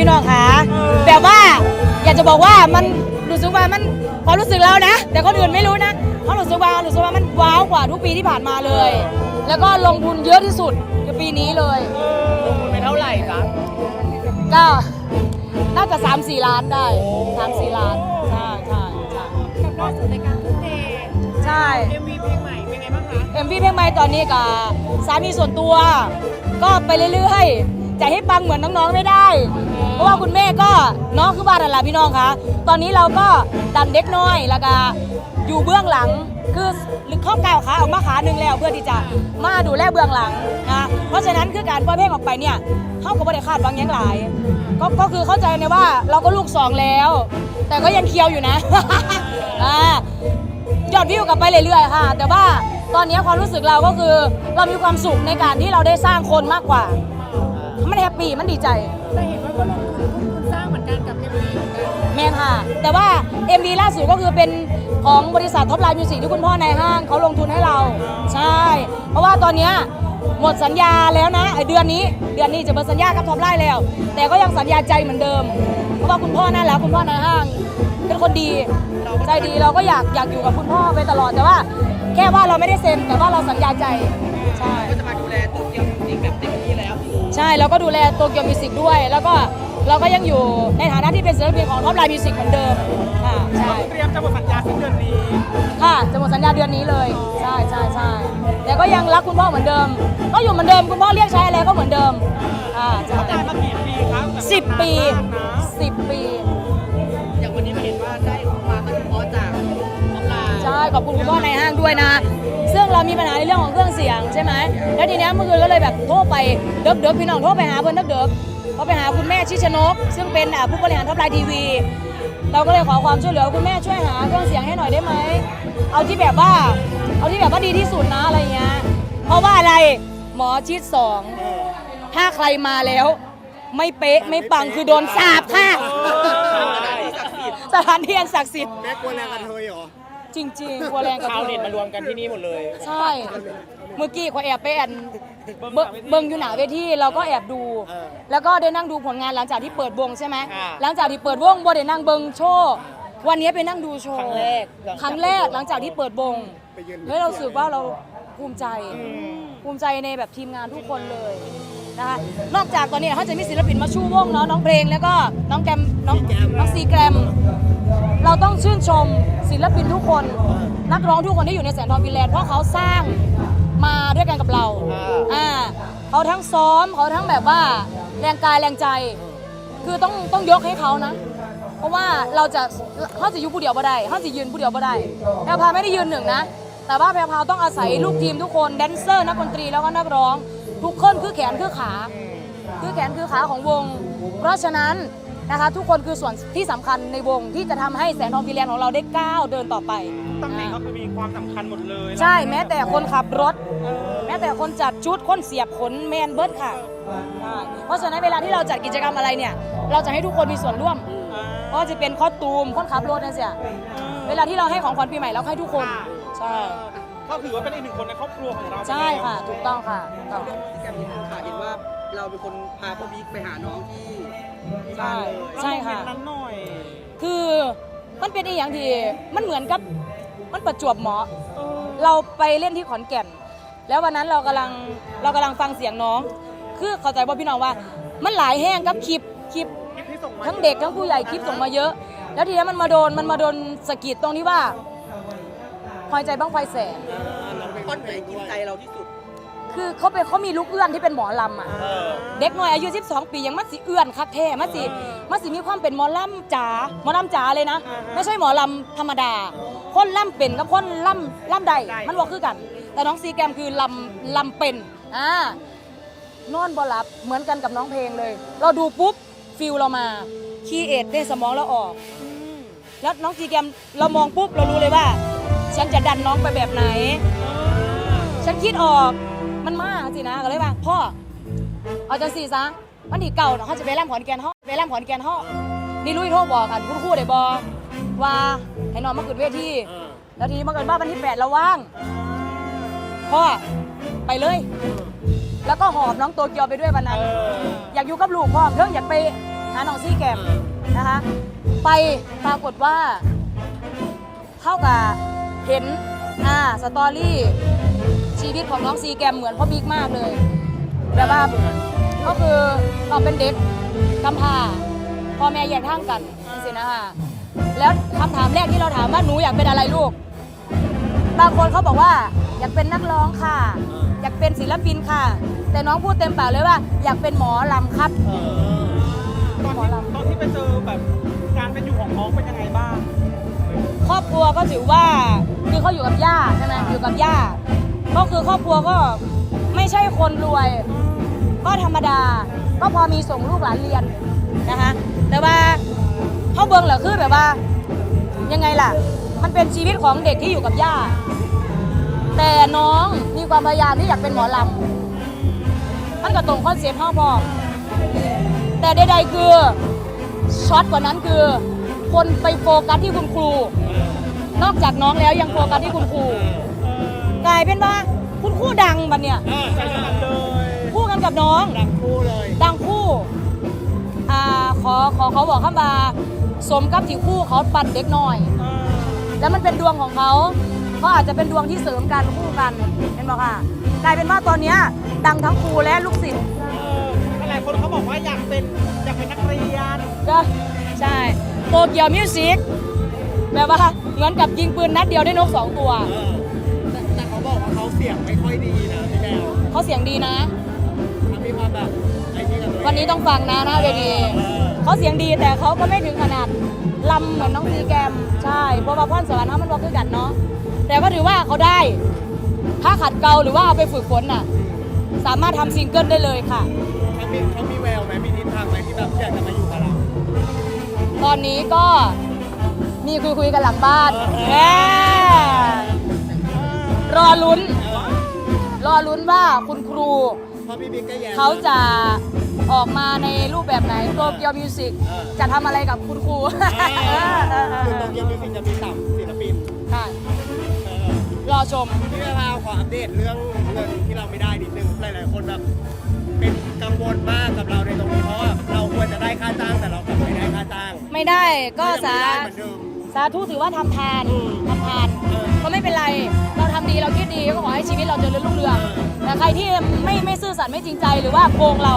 พี่น้องคะแบบว่าอยากจะบอกว่ามันรู้สึกว่ามันความรู้สึกเรานะ แต่คนอื่นไม่รู้นะเขารู้สึกว่ารู้สึกว่ามันว้าวกว่าทุกปีที่ผ่านมาเลย แล้วก็ลงทุนเยอะที่สุดกับปีนี้เลย ลงทุนไปเท่าไหร่คะก็น่าจะ 3 4 ล้านได้ 3 4 ล้าน ใช่ใช่ใช่กับล่าสุดในการทุ่มเทใช่ MV เพลงใหม่เป็นไงบ้างคะเอ็มพี่เพลงใหม่ตอนนี้กับสามีส่วนตัว ก็ไปเรื่อยๆ จะให้ปังเหมือนน้องๆไม่ได้ เพราะว่าคุณแม่ก็น้องคือบ้านอะไรพี่น้องคะตอนนี้เราก็ดันเด็กน้อยแล้วก็อยู่เบื้องหลังคือเข้าก้าวขาออกมาขาหนึ่งแล้วเพื่อที่จะมาดูแลเบื้องหลังนะเพราะฉะนั้นคือการปล่อยเพลงออกไปเนี่ยเขาก็ไม่ได้คาดหวังยังหลายก็ก็คือเข้าใจในว่าเราก็ลูกสองแล้ว แต่ก็ยังเคียวอยู่นะอ่ายอดวิวกลับไปเรื่อยๆค่ะ แต่ว่าตอนนี้ความรู้สึกเราก็คือเรามีความสุขในการที่เราได้สร้างคนมากกว่า มันแฮปปี้มันดีใจ แต่เห็นว่าก็ลงทุนทุ่มทุนสร้างเหมือนกันกับ MV เหมือนกันแมนค่ะ แต่ว่า MV ล่าสุดก็คือเป็นของบริษัทท็อปไลน์มิวสิกที่คุณพ่อในายห้างเขาลงทุนให้เรา ใช่ เพราะว่าตอนเนี้ยหมดสัญญาแล้วนะไอเดือนนี้ เดือนนี้จะหมดสัญญากับท็อปไลน์แล้ว แต่ก็ยังสัญญาใจเหมือนเดิม เพราะว่าคุณพ่อน่ารักคุณพ่อในายห้าง เป็นคนดีใจดีเราก็อยากอยากอยู่กับคุณพ่อไปตลอดแต่ว่า แค่ว่าเราไม่ได้เซ็นแต่ว่าเราสัญญาใจใช่ ก็จะมาดูแล แล้วก็ดูแลโตเกียวมิวสิกด้วย แล้วก็เราก็ยังอยู่ในฐานะที่เป็นศิลปินของท็อปไลน์มิวสิกเหมือนเดิมค่ะใช่เตรียมจะหมดสัญญาสิ้นเดือนนี้ค่ะจะหมดสัญญาเดือนนี้เลยใช่ใช่ใช่แต่ก็ยังรักคุณพ่อเหมือนเดิม ก็อยู่เหมือนเดิมคุณพ่อเรียกใช้อะไรก็เหมือนเดิมอ่าใช่ได้มากี่ปีครับสิบปีนานมากนะสิบปีอย่างวันนี้มาเห็นว่าได้ความตั้งเพาะจากน้องลาใช่ขอบคุณคุณพ่อในห้างด้วยนะซึ่ง เรามีปัญหาในเรื่องของเครื่องเสียงใช่ไหมแล้วทีเนี้ยเมื่อคืนก็เลยแบบโทรไปเดิบเดิบพี่น้องโทรไปหาเพื่อนเดิบเดิบเขาไปหาคุณแม่ชิชนก ซึ่งเป็นอ่าผู้บริหารท็อปไลน์ทีวี เราก็เลยขอความช่วยเหลือคุณแม่ช่วยหาเครื่องเสียงให้หน่อยได้ไหมเอาที่แบบว่าเอาที่แบบว่าดีที่สุดนะอะไรเงี้ยเพราะว่าอะไรหมอชิดสองถ้าใครมาแล้ว ไม่เป๊ะไม่ปังคือโดนสาบค่ะสถานที่อันศักดิ์สิทธิ์แม่กลัวแรงกันเทยเหรอ จริงๆกลัวแรงกับชาวเธเน็ตอมารวมกันที่นี่หมดเลย ใช่ เมื่อกี้ขอแอบไปแอนเบิ่งเบิ่งอยู่หนาเวทีเราก็แอบดู เออแล้วก็ได้นั่งดูผลงานหลังจากที่เปิดวงใช่ไหมอ่าหลังจากที่เปิดวงบ่ได้นั่งเบิ่งโชว์วันนี้ไปนั่งดูโชว์ครั้งแรกครั้งแรกหลังจากที่เปิดวงไปยืนเฮ้ยเราสึกว่าเราภูมิใจ ภูมิใจในแบบทีมงานทุกคนเลย นะคะนอกจากตอนนี้เขาจะมีศิลปินมาชูวงเนาะน้องเพลงแล้วก็น้องแกรมน้องน้องซีแกรม เราต้องชื่นชมศิลปินทุกคน นักร้องทุกคนที่อยู่ในแสงทองฟินแลนด์เพราะเขาสร้างมาด้วยกันกับเราอ่าอ่าเขาทั้งซ้อมเขาทั้งแบบว่าแรงกายแรงใจ คือต้องต้องยกให้เขานะเพราะว่าเราจะเขาจะอยู่ผู้เดียวบ่ได้เขาจะยืนผู้เดียวบ่ได้แพรวพราวไม่ได้ยืนหนึ่งนะ แต่ว่าแพรวพราวต้องอาศัยลูกทีมทุกคนแดนเซอร์นักดนตรีแล้วก็นักร้อง ทุกคนคือแขนคือขา คือแขนคือขาของวง เพราะฉะนั้นนะคะ ทุกคนคือส่วนที่สำคัญในวงที่จะทำให้แสงทองฟินแลนด์ของเราได้ก้าวเดินต่อไปตำแหน่งก็คือมีความสำคัญหมดเลยใช่แม้แต่คนขับรถแม้แต่คนจัดชุดคนเสียบขนแมนเบิร์ดค่ะใช่เพราะฉะนั้นเวลาที่เราจัดกิจกรรมอะไรเนี่ย เราจะให้ทุกคนมีส่วนร่วมเพราะจะเป็นคอสตูมคนขับรถนั่นเสียเวลาที่เราให้ของขวัญปีใหม่เราให้ทุกคน ใช่ ก็ถือว่าเป็นอีกหนึ่งคนในครอบครัวของเราใช่ค่ะ ถูกต้องค่ะถูกต้องแกมมี่ค่ะเห็นว่าเราเป็นคนพาพ่อบิ๊กไปหาน้องที่ที่ใช่บ้านเลย ใช่ค่ะนั้นหน่อย คือมันเป็นอีกอย่างที่มันเหมือนกับมันประจวบเหมาะ เราไปเล่นที่ขอนแก่น แล้ววันนั้นเรากำลังเรากำลังฟังเสียงน้อง คือเข้าใจว่าพี่น้องว่า มันหลายแห้งกับคลิปคลิปคลิปที่ส่งมาทั้งเด็กทั้งผู้ใหญ่คลิปส่งมาเยอะ แล้วทีนี้มันมาโดนมันมาโดนสะกิดตรงที่ว่า พอยใจบ้างไฟแสนต้นไหนกินใจเราที่สุด คือเขาเป็นเขามีลูกเอื้อนที่เป็นหมอลำอะเออเด็กน้อยอายุ 12 ปียังมัดสิเอื้อนคักแท้มัดสิมัดสิมีความเป็นหมอลำจ๋าหมอลำจ๋าเลยนะ ไม่ใช่หมอลำธรรมดาคนลำเป็นกับคนลำลำใดมันว่าคือกัน แต่น้องซีแกมคือลำลำเป็นอ่านอนบ่หลับเหมือนกันกับน้องเพลงเลย เราดูปุ๊บฟิลเรามาคีเอทในสมองเราออก แล้วน้องซีแกมเรามองปุ๊บเรารู้เลยว่า ฉันจะดันน้องไปแบบไหน ฉันคิดออกมันมากสินะก็เลยว่าพ่อเอาจังสี่ซะวันที่เก่าเนาะเขาจะไปร่ำขอนแก่นเขาไปร่ำขอนแก่นเขานี่ลุยโทรบอกกันคุณครูได้บอกว่าให้น้องมาขึ้นเวทีแล้วทีนี้มาเกิดว่าวันที่แปดเราว่างพ่อไปเลย แล้วก็หอบน้องโตเกียวไปด้วยวันนั้น อยากอยู่กับลูกพ่อเพิ่งอยากไปหาน้องซี่แกมนะคะไปปรากฏว่าเท่ากับ เห็นอ่าสตอรี่ชีวิตของน้องซีแกมเหมือนพ่อบิ๊กมากเลยแบบว่าก็คือเราเป็นเด็กกำพร้าพ่อแม่แยกทางกันสินะคะแล้วคำถามแรกที่เราถามว่าหนูอยากเป็นอะไรลูก บางคนเขาบอกว่าอยากเป็นนักร้องค่ะ อยากเป็นศิลปินค่ะ แต่น้องพูดเต็มปากเลยว่า อยากเป็นหมอลำครับตอนที่ตอนที่ไปเจอแบบการเป็นอยู่ของน้องเป็นยังไงบ้าง ครอบครัวก็ถือว่าคือเขาอยู่กับย่าใช่ไหมอยู่กับย่าก็คือครอบครัวก็ไม่ใช่คนรวย ก็ธรรมดา ก็พอมีส่งลูกหลานเรียนนะคะแต่ว่าเขาเบิงเหรอคือแบบว่ายังไงล่ะ มันเป็นชีวิตของเด็กที่อยู่กับย่า แต่น้องมีความพยายามที่อยากเป็นหมอลำมันก็ตรงคอนเซ็ปต์ห้องพอแต่ใดๆคือช็อตกว่านั้นคือ คนไปโฟกัสที่คุณครู นอกจากน้องแล้วยังโฟกัสที่คุณครูกลายเป็นว่าคุณครูดังบัดเนี่ยใช่ครับเลยคู่กันกับน้อง ดังคู่เลยดังคู่อ่าขอขอเขาบอกข้ามาสมกับที่คู่เขาปั่นเด็กน้อย แล้วมันเป็นดวงของเขาเขาอาจจะเป็นดวงที่เสริมกันคู่กันเห็นบอกค่ะกลายเป็นว่าตอนเนี้ยดังทั้งครูและลูกศิษย์หลายคนเขาบอกว่าอยากเป็นอยากเป็นนักเรียนก็ใช่ โตเกียวมิวสิกแบบว่าเหมือนกับยิงปืนนัดเดียวได้นกสองตัวแต่แต่เขาบอกว่าเขาเสียงไม่ค่อยดีนะพี่แมวเขาเสียงดีนะเขามีความแบบไอ้นี่กับตัวเองวันนี้ต้องฟังนะหน้าเวทีเออเขาเสียงดีแต่เขาก็ไม่ถึงขนาดลำเหมือนน้องซีแกมใช่เพราะว่าพ่อนสวรรค์เนาะมันบอกคือกันเนาะแต่ก็ถือว่าเขาได้ ถ้าขัดเกลาหรือว่าเอาไปฝึกฝนน่ะ สามารถทำซิงเกิลได้เลยค่ะ เขามีเขามีแววไหมมีทิศทางไหมที่แบบอยากจะมาอยู่กับเรา ตอนนี้ก็มีคุยคุยๆกันหลังบ้านเออแหมรอลุ้น รอลุ้นว่าคุณครู เพราะพี่บิ๊กก็แย้มเขาจะออกมาในรูปแบบไหนโตเกียวมิวสิกเออจะทำอะไรกับคุณครูเออเออเออคือเอตรองเย็นมิวสิกจะมีสามศิลปินใช่เออรอชม พี่แมวขออัปเดตเรื่องเงินที่เราไม่ได้นิดนึงหลายๆคนแบบเป็นกังวลมากกับเราในตรงนี้เพราะว่าเราควรจะได้ค่าจ้างแต่เรากลับไม่ได้ค่าจ้าง ไม่ได้ก็ยังสาไม่ได้เหมือนเดิมสาธุถือว่าทำทานอืมทำทานเออก็ไม่เป็นไรเราทำดีเราคิดดีก็ขอให้ชีวิตเราเจริญรุ่งเรืองเออแต่ใครที่ไม่ไม่ซื่อสัตย์ไม่จริงใจหรือว่าโกงเรา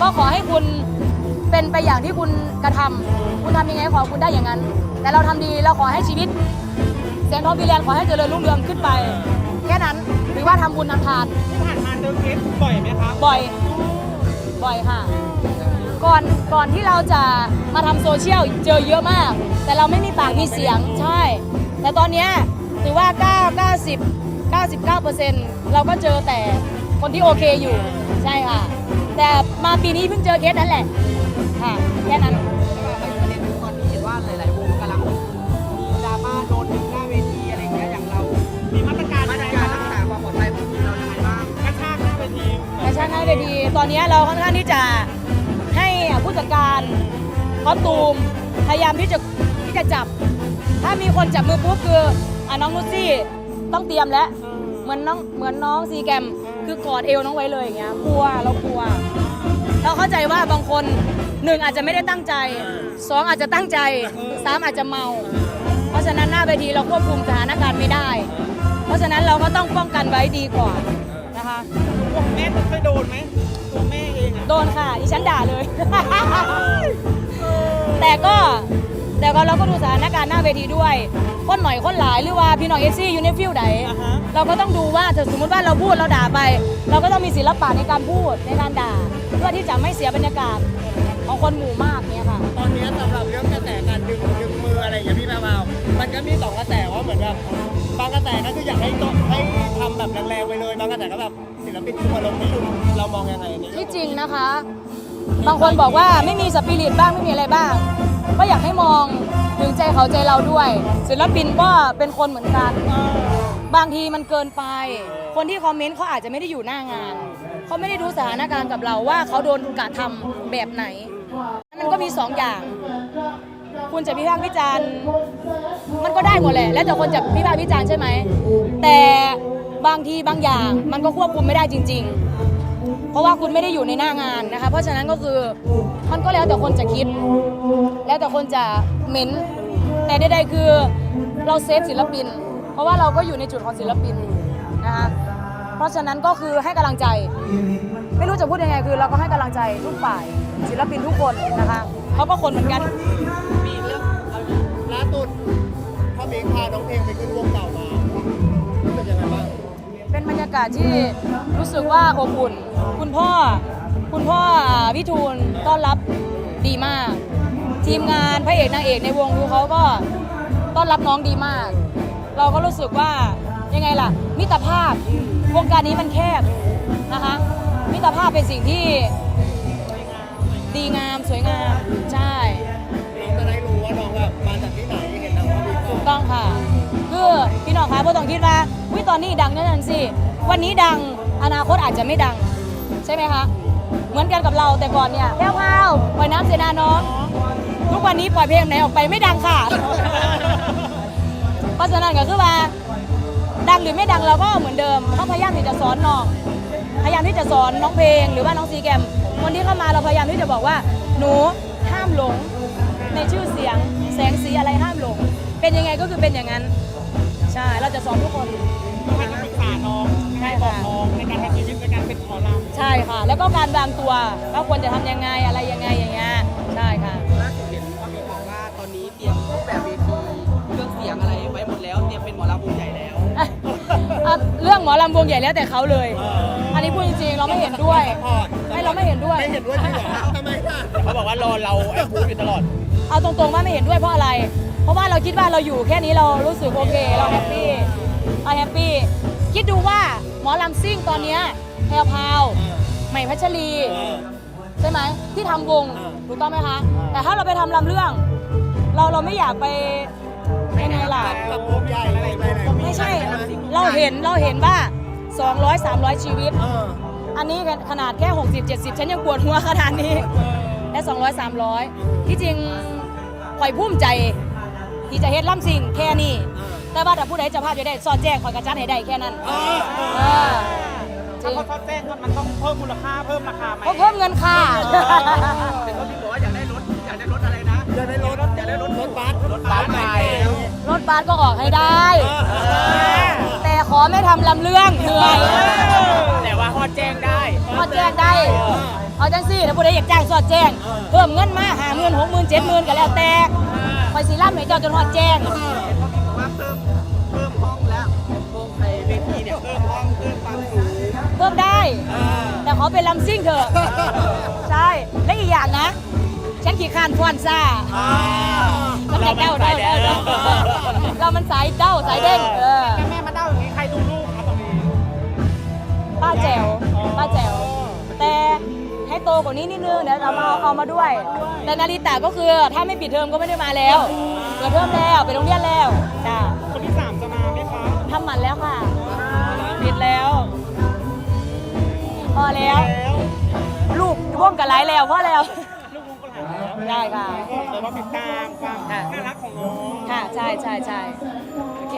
ก็ขอให้คุณเป็นไปอย่างที่คุณกระทำคุณทำยังไงขอให้คุณได้อย่างนั้น แต่เราทำดีเราขอให้ชีวิตเสียงทองพิเรียนขอให้เจริญรุ่งเรืองขึ้นไป แค่นั้นหรือว่าทำบุญทำทานที่ผ่านมาเจอเคสบ่อยไหมครับบ่อยบ่อยค่ะ ก่อนก่อนที่เราจะมาทำโซเชียลเจอเยอะมาก แต่เราไม่มีปากมีเสียงใช่ แต่ตอนเนี้ยถือว่า9 90 99 เราก็เจอแต่คนที่โอเคอยู่ใช่ค่ะ แต่มาปีนี้เพิ่งเจอเคสนั้นแหละค่ะแค่นั้น ประเด็นตอนนี้เห็นว่าหลาย ๆ วงกำลังดราม่าโดนดึงหน้าเวทีอะไรอย่างเงี้ยอย่างเรา มีมาตรการมาตรการรักษาความปลอดภัยของทีมเรายังไงบ้างกระชากหน้าเวที แต่ช่างหน้าเวทีตอนนี้เราค่อนข้างที่จะให้ ผู้จัดการคอสตูมพยายามที่จะที่จะจับ ถ้ามีคนจับมือปุ๊บคืออะน้องนุชซี่ต้องเตรียมแล้วเหมือนน้องเหมือนน้องซีแกมคือกอดเอวน้องไว้เลยอย่างเงี้ยกลัวเรากลัว เราเข้าใจว่าบางคนหนึ่งอาจจะไม่ได้ตั้งใจสองอาจจะตั้งใจสามอาจจะเมา เพราะฉะนั้นหน้าเวทีเราควบคุมสถานการณ์ไม่ได้ เพราะฉะนั้นเราก็ต้องป้องกันไว้ดีกว่านะคะแม่เคยโดนไหม ตัวแม่เองอะโดนค่ะดิฉันด่าเลย แต่ก็แต่ก็เราก็ดูสถานการณ์หน้าเวทีด้วย คนหน่อยคนหลายหรือว่าพี่น้องเอซี่อยู่ในฟิลไหนอ่าฮะ เราก็ต้องดูว่าถ้าสมมติว่าเราพูดเราด่าไป เราก็ต้องมีศิลปะในการพูดในการด่า เพื่อที่จะไม่เสียบรรยากาศของคนหมู่มากเนี่ยค่ะ ตอนนี้สำหรับเรื่องกระแสการดึงดึงมืออะไรอย่างเงี้ยพี่แมวาวมันก็มีสองกระแสว่าเหมือนแบบบางกระแสก็คืออยากให้ตให้ทำ แบบแรงๆไปเลยบางกระแสก็แบบศิลปินทัวร์ลงไม่หยุดเรามองยังไงอันนี้ที่จริงนะคะ บางคนบอกว่าไม่มีสปิริตบ้างไม่มีอะไรบ้าง ก็อยากให้มองถึงใจเขาใจเราด้วย ศิลปินก็เป็นคนเหมือนกัน บางทีมันเกินไป คนที่คอมเมนต์เขาอาจจะไม่ได้อยู่หน้างาน เขาไม่ได้ดูสถานการณ์กับเราว่าเขาโดนกระทำแบบไหน มันก็มีสองอย่าง คุณจะวิพากษ์วิจารณ์ มันก็ได้หมดแหละ แล้วแต่คนจะวิพากษ์วิจารณ์ใช่ไหม แต่ บางทีบางอย่าง มันก็ควบคุมไม่ได้จริง ๆ เพราะว่าคุณไม่ได้อยู่ในหน้างานนะคะ เพราะฉะนั้นก็คือมันก็แล้วแต่คนจะคิด แล้วแต่คนจะเม้นแต่ใดๆคือเราเซฟศิลปิน เพราะว่าเราก็อยู่ในจุดของศิลปินนะคะเพราะฉะนั้นก็คือให้กำลังใจ ไม่รู้จะพูดยังไงคือ เราก็ให้กำลังใจทุกฝ่ายศิลปินทุกคนนะคะเขาก็คนเหมือนกันากาศที่รู้สึกว่าอบอุ่น คุณพ่อ คุณพ่อพี่ทูลต้อนรับดีมาก ทีมงานพระเอกนางเอกในวงคือเขาก็ต้อนรับน้องดีมาก เราก็รู้สึกว่ายังไงล่ะ มิตรภาพวงการนี้มันแคบนะคะ มิตรภาพเป็นสิ่งที่ดีงามสวยงามใช่น้องจะได้รู้ว่าน้องแบบมาจากที่ไหนเห็นทางพ่อมิงถูกต้องค่ะ คือพี่น้องคะพ่ต้องคิดว่าวิตอนนี้ดังนั่นนสิ วันนี้ดังอนาคตอาจจะไม่ดัง ใช่ไหมคะ เหมือนกันกับเราแต่ก่อนเนี่ยแพ้วพราวปล่อยน้ำเสนาน้อง ทุกวันนี้ปล่อยเพลงไหนออกไปไม่ดังค่ะ เพราะฉะนั้นก็คือว่า ดังหรือไม่ดังเราก็เหมือนเดิมเขาพยายามที่จะสอนน้องพยายามที่จะสอนน้องเพลง หรือว่าน้องซีแกรมคนที่เข้ามาเราพยายามที่จะบอกว่า หนูห้ามหลง ในชื่อเสียงแสงสีอะไรห้ามหลง เป็นยังไงก็คือเป็นอย่างนั้น ใช่ เราจะสอนทุกคนให้คำปรึกษาน้องใช่ให้บอกค่ะน้องในการทำชีวิตในการเป็นหมอลำใช่ค่ะ แล้วก็การวางตัวว่าควรจะทำยังไงอะไรยังไงอย่างเงี้ยใช่ค่ะ ล่าสุดเห็นพ่อมีบอกว่าตอนนี้เตรียมรูปแบบเวทีเครื่องเสียงอะไรไว้หมดแล้วเตรียมเป็นหมอลำวงใหญ่แล้ว อะเรื่องหมอลำวงใหญ่แล้วแต่เขาเลย อันนี้พูดจริงๆเราไม่เห็นด้วยพอร์ตไม่เราไม่เห็นด้วย ไม่เห็นด้วยจริงเหรอทำไมล่ะเขาบอกว่ารอเราแอบพูดอยู่ตลอด เอาตรงๆว่าไม่เห็นด้วยเพราะอะไร เพราะว่าเราคิดว่าเราอยู่แค่นี้เรารู้สึกโอเค เราแฮปปี้เราแฮปปี้ คิดดูว่าหมอลำซิ่งตอนเนี้ยแพรวพราวใหม่พัชรี เออ ใช่ไหมที่ทำวงอ่าถูกต้องไหมคะแต่ถ้าเราไปทำลำเรื่อง เราเราไม่อยากไปยังไงล่ะกับวงใหญ่อะไรไปไหนไม่ใช่ เราเห็นเราเห็นว่า 200 300 ชีวิต เอออันนี้ขนาดแค่ 60 70 ฉันยังปวดหัวขนาดนี้แค่200 300 ที่จริงข่อยภูมิใจ ที่จะเฮ็ดล่ำสิ่งแค่นี้แต่ ว่าถ้าผู้ใดเจะภาพจะได้สอดแจ้งข่อยกระจัดให้ได้แค่นั้นเออเอเอออถ้าเขาเขาแจ้งก็มันต้องเพิ่มมูลค่าเพิ่มราคาไหมเพราะเพิ่มเงินค่าเป็นพ่อมีบอกว่าอยากได้รถอยากได้รถอะไรนะอยากได้รถอยากได้รถรถบัสรถบัสใหม่รถบัสก็ออกให้ได้ แต่ขอไม่ทำลำเรื่องเหนื่อยแต่ว่าฮอดแจ้งได้สอดแจ้งได้ เอาจังสิถ้าผู้ใดอยากจ้างสอดแจ้ง เพิ่มเงินมาหาเงินหกหมื่นเจ็ดหมื่นก็แล้วแต่คอยสีล่ำให้เจ้าจนหอดแจ้ง ว่าเพิ่มเพิ่มห้องแล้วในเวทีเนี่ยเพิ่มห้องเพิ่มความสูงเพิ่มได้แต่ขอเป็นลำซิ่งเถอะ ใช่ และอีกอย่างนะ ฉันขี่คร้านฟอนซ่า มันจะเด้าเด้าเด้าเด้าเรามันสายเด้าสายเด้งเออแม่แม่มาเด้าอย่างนี้ใครดูลูกครับตรงนี้ป้าแจ๋วป้าแจ๋ว แต่ให้โตกว่านี้นิดนึงเดี๋ยวเรามาเอาเอามาด้วย แต่นาริตะก็คือถ้าไม่ปิดเทอมก็ไม่ได้มาแล้วเปิดเทอมแล้วไปโรงเรียนแล้วจ้าคนที่สามจะมาไหมคะทำหมันแล้วค่ะปิดแล้ว พอแล้ว แล้วลูกร่วมกับไลฟ์แล้วพอแล้ว ลูกลุงก็หลายแล้วได้ค่ะแต่ว่าติดตามความน่ารักของน้อง ค่ะ ใช่ใช่ใช่โอเค